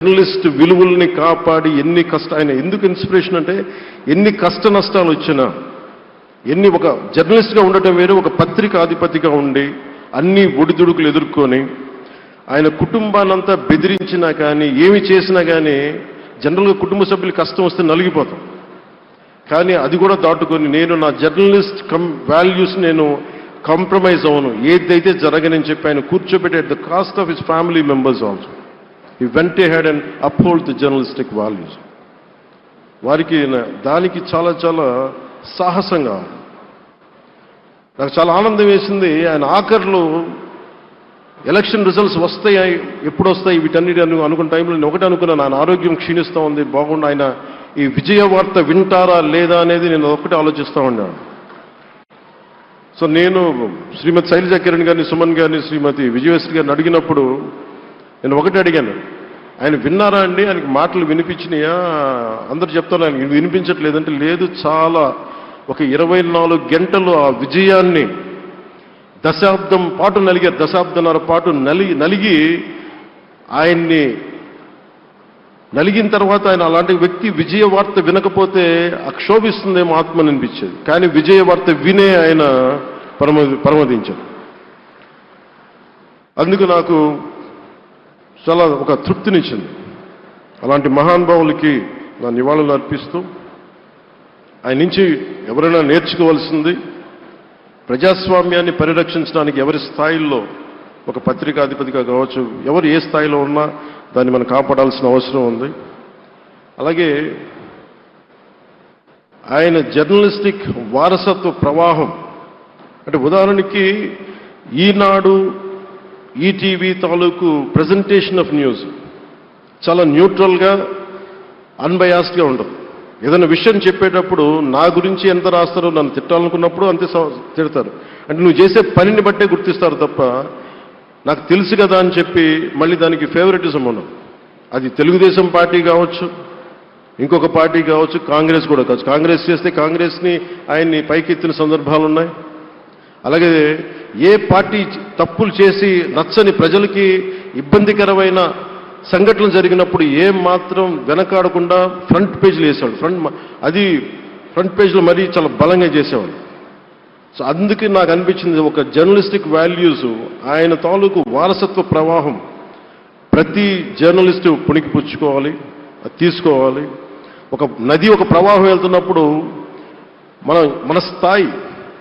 Journalist విలువల్ని కాపాడి ఎన్ని కష్ట ఆయన ఎందుకు ఇన్స్పిరేషన్ అంటే ఎన్ని కష్ట నష్టాలు వచ్చినా ఎన్ని ఒక జర్నలిస్ట్గా ఉండటం వేరు ఒక పత్రిక అధిపతిగా ఉండి అన్ని ఒడిదుడుకులు ఎదుర్కొని ఆయన కుటుంబాన్నంతా బెదిరించినా కానీ ఏమి చేసినా కానీ జనరల్గా కుటుంబ సభ్యులు కష్టం వస్తే నలిగిపోతాం. కానీ అది కూడా దాటుకొని నేను నా జర్నలిస్ట్ కం వాల్యూస్ నేను కాంప్రమైజ్ అవ్వను. ఏదైతే జరగనని చెప్పి ఆయన కూర్చోబెట్టే the cost of his family members also he went head and uphold the journalistic values వారికి దానికి చాలా చాలా సాహసంగా నాకు చాలా ఆనందం వేసింది. ఆయన ఆఖరిలో ఎలక్షన్ రిజల్ట్స్ వస్తాయి ఎప్పుడు వస్తాయి వీటన్నిటి అను అనుకున్న టైంలో నేను ఒకటి అనుకున్నాను ఆయన ఆరోగ్యం క్షీణిస్తూ ఉంది బాగుండు ఆయన. ఈ విజయ వార్త వింటారా లేదా అనేది నేను ఒకటి ఆలోచిస్తూ ఉన్నాను. సో నేను శ్రీమతి శైలజ కిరణ్ గారిని సుమన్ గారిని శ్రీమతి విజయశ్రీ గారిని అడిగినప్పుడు నేను ఒకటి అడిగాను. ఆయన విన్నారా అండి? ఆయనకి మాటలు వినిపించినాయా? అందరు చెప్తారు ఆయన వినిపించట్లేదంటే లేదు చాలా ఒక ఇరవై నాలుగు గంటలు ఆ విజయాన్ని దశాబ్దం పాటు నలిగే దశాబ్దంన్నర పాటు నలిగి నలిగి ఆయన్ని నలిగిన తర్వాత ఆయన అలాంటి వ్యక్తి విజయ వార్త వినకపోతే అక్షోభిస్తుందేమో ఆత్మని అనిపించేది కానీ విజయ వార్త వినే ఆయన పరమ పరమదించారు అందుకు నాకు చాలా ఒక తృప్తినిచ్చింది. అలాంటి మహానుభావులకి నా నివాళులు అర్పిస్తూ ఆయన నుంచి ఎవరైనా నేర్చుకోవాల్సింది ప్రజాస్వామ్యాన్ని పరిరక్షించడానికి ఎవరి స్థాయిల్లో ఒక పత్రికాధిపతిగా కావచ్చు ఎవరు ఏ స్థాయిలో ఉన్నా దాన్ని మనం కాపాడాల్సిన అవసరం ఉంది. అలాగే ఆయన జర్నలిస్టిక్ వారసత్వ ప్రవాహం అంటే ఉదాహరణకి ఈనాడు ఈటీవీ తాలూకు ప్రజెంటేషన్ ఆఫ్ న్యూస్ చాలా న్యూట్రల్గా అన్బయాస్డ్గా ఉండదు. ఏదైనా విషయం చెప్పేటప్పుడు నా గురించి ఎంత రాస్తారో నన్ను తిట్టాలనుకున్నప్పుడు అంతే తిడతారు. అంటే నువ్వు చేసే పనిని బట్టే గుర్తిస్తారు తప్ప నాకు తెలుసు కదా అని చెప్పి మళ్ళీ దానికి ఫేవరెటిజం ఉండదు. అది తెలుగుదేశం పార్టీ కావచ్చు ఇంకొక పార్టీ కావచ్చు కాంగ్రెస్ కూడా కావచ్చు. కాంగ్రెస్ చేస్తే కాంగ్రెస్ని ఆయన్ని పైకెత్తిన సందర్భాలు ఉన్నాయి అలాగే ఏ పార్టీ తప్పులు చేసి నచ్చని ప్రజలకి ఇబ్బందికరమైన సంఘటనలు జరిగినప్పుడు ఏం మాత్రం వెనకాడకుండా ఫ్రంట్ పేజీలు వేసేవాడు ఫ్రంట్ అది ఫ్రంట్ పేజ్లో మరీ చాలా బలంగా చేసేవాడు సో అందుకే నాకు అనిపించింది ఒక జర్నలిస్టిక్ వాల్యూస్ ఆయన తాలూకు వారసత్వ ప్రవాహం ప్రతి జర్నలిస్టు పుణికి పుచ్చుకోవాలి అది తీసుకోవాలి. ఒక నది ఒక ప్రవాహం వెళ్తున్నప్పుడు మన మన స్థాయి